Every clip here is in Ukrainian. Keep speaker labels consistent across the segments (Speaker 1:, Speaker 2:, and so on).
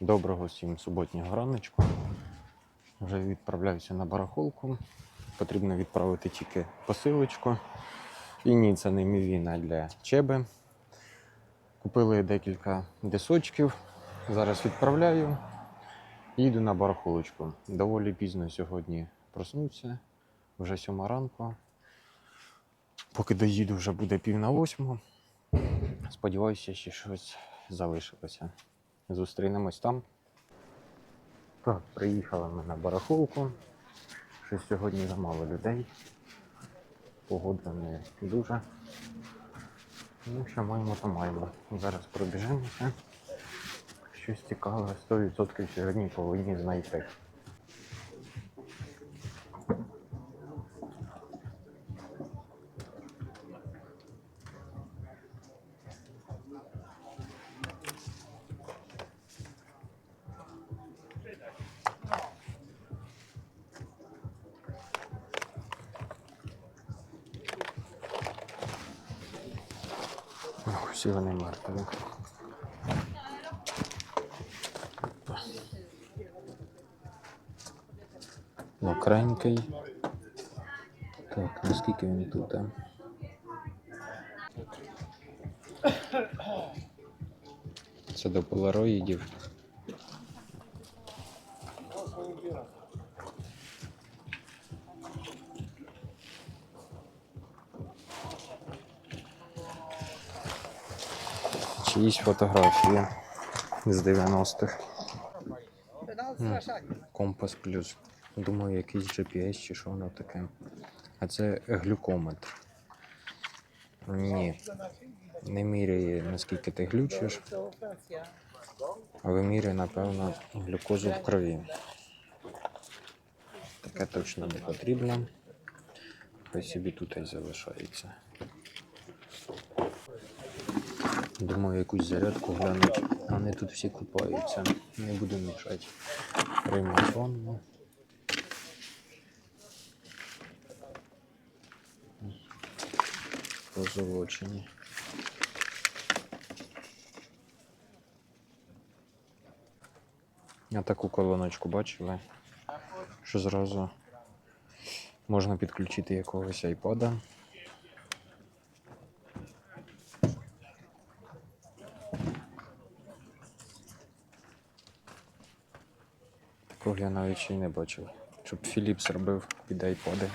Speaker 1: Доброго всім суботнього раночку. Вже відправляюся на барахолку. Потрібно відправити тільки посилочку. І ні, це не мівіна для чеби. Купили декілька дисочків. Зараз відправляю. Їду на барахолочку. Доволі пізно сьогодні проснувся. Вже сьома ранку. Поки доїду, вже буде пів на восьму. Сподіваюся, ще щось залишилося. Зустрінемось там. Так, приїхали ми на барахолку. Що сьогодні замало людей. Погода не дуже. Ну, що маємо, то маємо. Зараз пробіжимося. Щось цікаве 100% сьогодні повинні знайти. Ох, всі вони мертві. Мокренький. Так, наскільки він тут? А? Це до полароїдів. Чиїсь фотографії з 90-х. Компас плюс. Думаю, якийсь GPS чи що воно таке. А це глюкометр. Ні. Не міряє, наскільки ти глючиш, а вимірює, напевно, глюкозу в крові. Таке точно не потрібно. Хай собі тут і залишається. Думаю, якусь зарядку глянуть. Вони тут всі купаються. Не буду мішати. Прийму ванну. Позолочені. Я таку колоночку бачили, що зразу можна підключити якогось айпада. Я навіть ще й не бачив. Щоб Філіп зробив під айподи.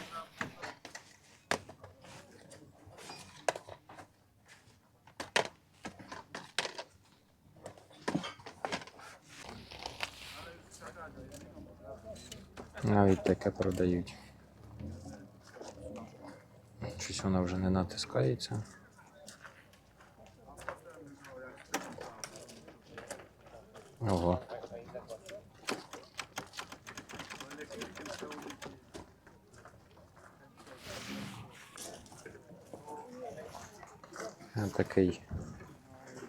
Speaker 1: Навіть таке продають. Щось воно вже не натискається. Такий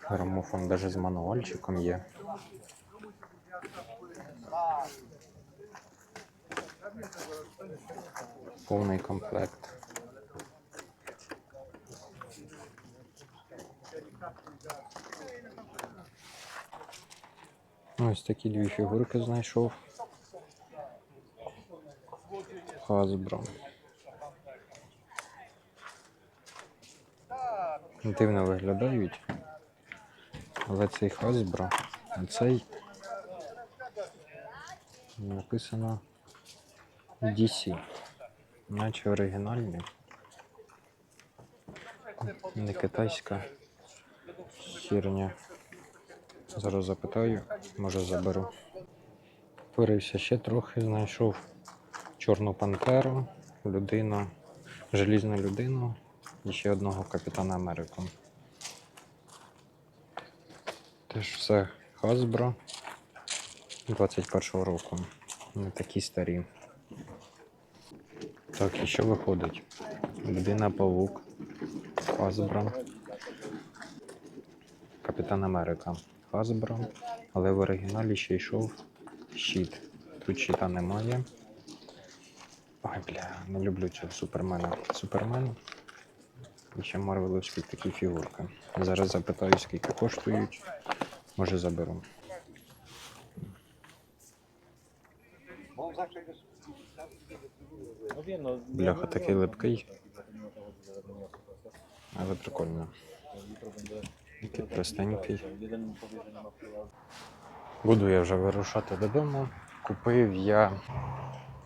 Speaker 1: грамофон навіть з мануальчиком є. Повний комплект. Ось такі дві фігурки знайшов. Hasbro. Дивно виглядають. Але цей Hasbro, а цей написано DC. Наче оригінальний. Не китайська херня. Зараз запитаю, може заберу. Порився ще трохи, знайшов Чорну пантеру, людину, желізну людину і ще одного капітана Америку. Теж все Hasbro 21-го року. Не такі старі. Так, і що виходить? Людина Павук, Hasbro, Капітан Америка, Hasbro, але в оригіналі ще йшов щит. Тут щита немає. Ой, бля, не люблю цього супермена. Супермен. І ще марвеловські такі фігурки. Зараз запитаю, скільки коштують. Може заберу. Бляха такий липкий. Але прикольно. Такий простенький. Буду я вже вирушати додому. Купив я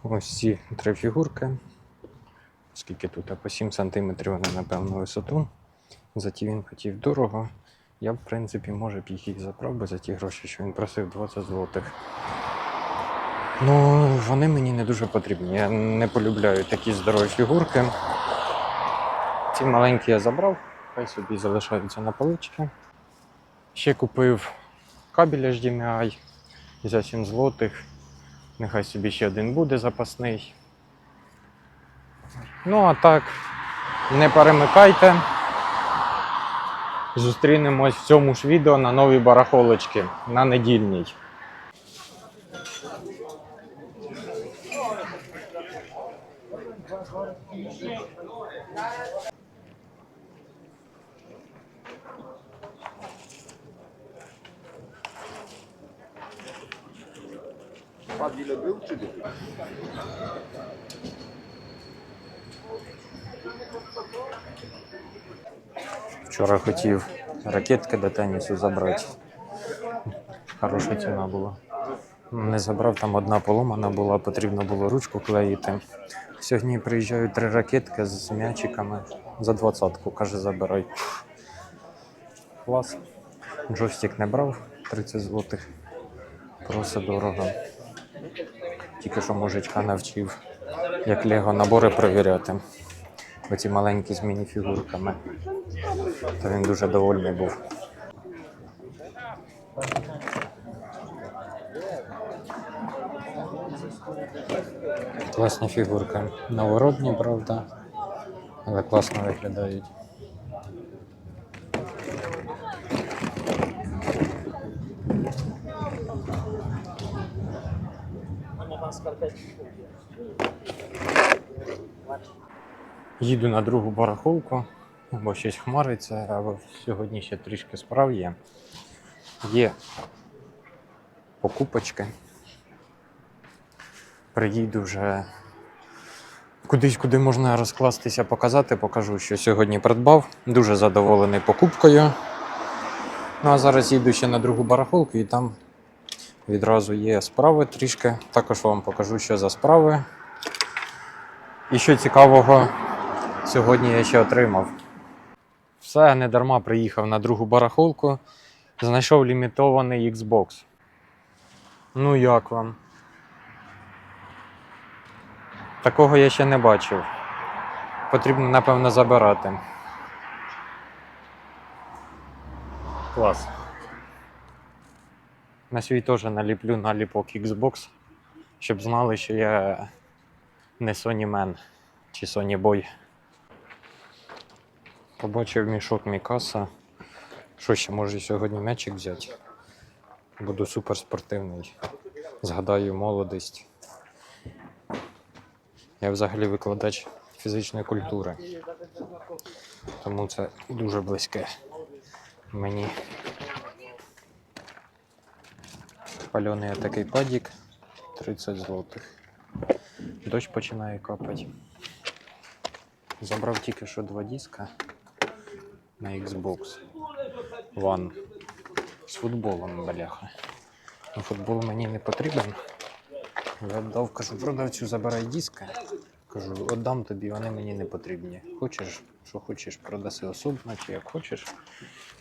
Speaker 1: ось ці три фігурки. Скільки тут? А По 7 см вони, напевно, висоту. За ті він хотів дорого. Я, в принципі, може б їх і забрав би за ті гроші, що він просив 20 злотих. Ну, вони мені не дуже потрібні. Я не полюбляю такі здорові фігурки. Ці маленькі я забрав, хай собі залишаються на поличці. Ще купив кабель HDMI за 7 злотих. Нехай собі ще один буде запасний. Ну, а так, не перемикайте. Зустрінемось в цьому ж відео на новій барахолочці на недільній. Вчора хотів ракетки до тенісу забрати. Хороша ціна була. Не забрав, там одна поломана була, потрібно було ручку клеїти. Сьогодні приїжджають три ракетки з м'ячиками за двадцятку, каже, забирай. Клас. Джойстик не брав 30 злотих. Просто дорого. Тільки що мужичка навчив, як Лего набори перевіряти. Оці маленькі з мініфігурками. То він дуже довольний був. Класні фігурки. Новородні, правда, але класно виглядають. Їду на другу барахолку, бо щось хмариться, а сьогодні ще трішки справ є. Є покупочки. Приїду вже кудись, куди можна розкластися, показати, покажу, що сьогодні придбав. Дуже задоволений покупкою. Ну а зараз їду ще на другу барахолку і там відразу є справи трішки. Також вам покажу, що за справи. І що цікавого сьогодні я ще отримав. Все, не дарма приїхав на другу барахолку. Знайшов лімітований Xbox. Ну як вам? Такого я ще не бачив. Потрібно, напевно, забирати. Клас. На свій теж наліплю наліпок Xbox, щоб знали, що я не Sony Man чи Sony Boy. Побачив мішок Мікаса. Що ще може сьогодні м'ячик взяти? Буду суперспортивний. Згадаю молодість. Я взагалі викладач фізичної культури. Тому це дуже близьке мені. Пальоний такий падік 30 злотих. Дощ починає капати. Забрав тільки що два диска на Xbox One з футболом, бляха. Ну, футбол мені не потрібен. Я дав, кажу, продавцю забирай диска. Кажу, віддам тобі, вони мені не потрібні. Хочеш, що хочеш, продаси особно, чи як хочеш.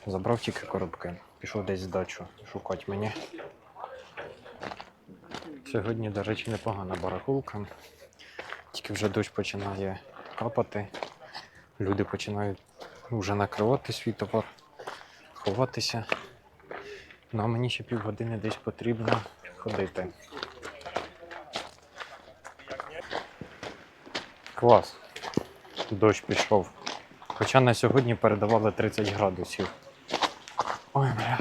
Speaker 1: Забрав тільки коробки. Пішов десь здачу шукати мені. Сьогодні, до речі, непогана барахулка. Тільки вже дощ починає капати. Люди починають вже накривати свій товар, ховатися. Ну а мені ще півгодини десь потрібно ходити. Клас. Дощ пішов. Хоча на сьогодні передавали 30 градусів. Ой, бля.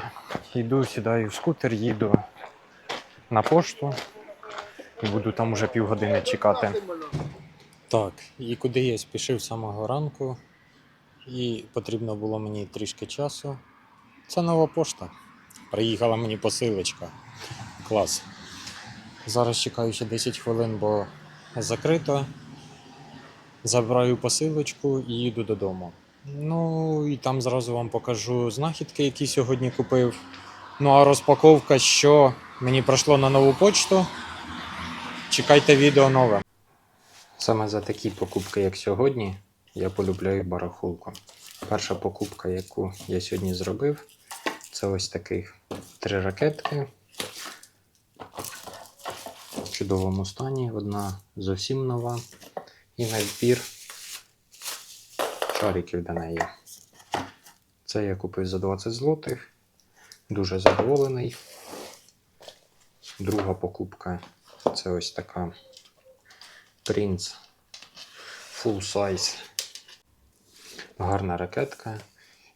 Speaker 1: Йду, сідаю в скутер, їду на пошту і буду там уже півгодини чекати. Так, і куди я спішив з самого ранку, і потрібно було мені трішки часу. Це нова пошта. Приїхала мені посилочка. Клас. Зараз чекаю ще 10 хвилин, бо закрито. Забираю посилочку і їду додому. Ну і там зразу вам покажу знахідки, які сьогодні купив. Ну а розпаковка, що мені прийшло на нову почту. Чекайте відео нове. Саме за такі покупки, як сьогодні, я полюбляю барахолку. Перша покупка, яку я сьогодні зробив, це ось таких три ракетки. В чудовому стані. Одна зовсім нова. І набір шариків до неї. Це я купив за 20 злотих. Дуже задоволений. Друга покупка це ось така Prince Full Size. Гарна ракетка.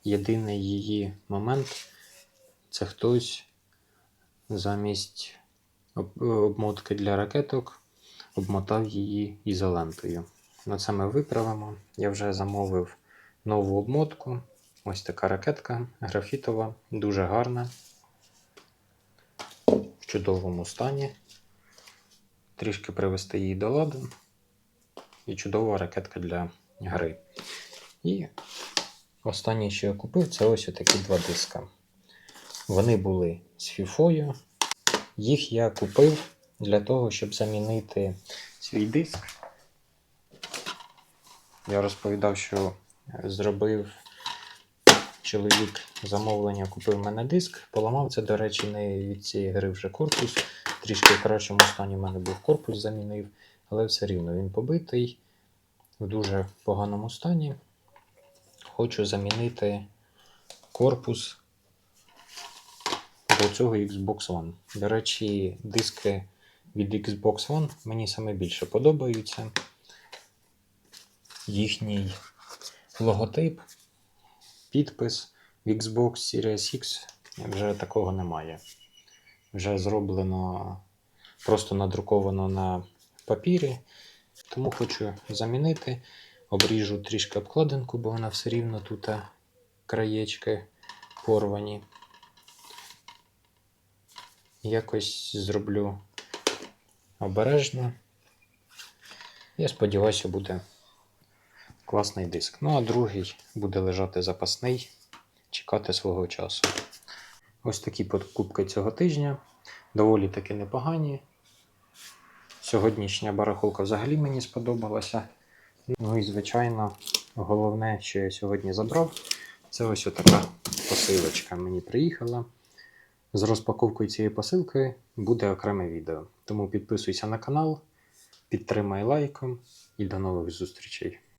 Speaker 1: Єдиний її момент це хтось замість обмотки для ракеток обмотав її ізолентою. Ну, це ми виправимо. Я вже замовив нову обмотку. Ось така ракетка графітова, дуже гарна. В чудовому стані. Трішки привести її до ладу. І чудова ракетка для гри. І останнє, що я купив, це ось такі два диска. Вони були з фіфою. Їх я купив для того, щоб замінити свій диск. Я розповідав, що зробив чоловік замовлення, купив мене диск, поламав це, до речі, не від цієї гри вже корпус. Трішки в кращому стані в мене був корпус замінив, але все рівно він побитий, в дуже поганому стані. Хочу замінити корпус до цього Xbox One. До речі, диски від Xbox One мені саме більше подобаються. Їхній логотип, підпис в Xbox Series X вже такого немає. Вже зроблено, просто надруковано на папірі. Тому хочу замінити. Обріжу трішки обкладинку, бо вона все рівно тут краєчки порвані. Якось зроблю обережно. Я сподіваюся, буде класний диск. Ну, а другий буде лежати запасний, чекати свого часу. Ось такі покупки цього тижня. Доволі таки непогані. Сьогоднішня барахолка взагалі мені сподобалася. Ну і, звичайно, головне, що я сьогодні забрав, це ось така посилочка мені приїхала. З розпаковкою цієї посилки буде окреме відео. Тому підписуйся на канал, підтримай лайком і до нових зустрічей.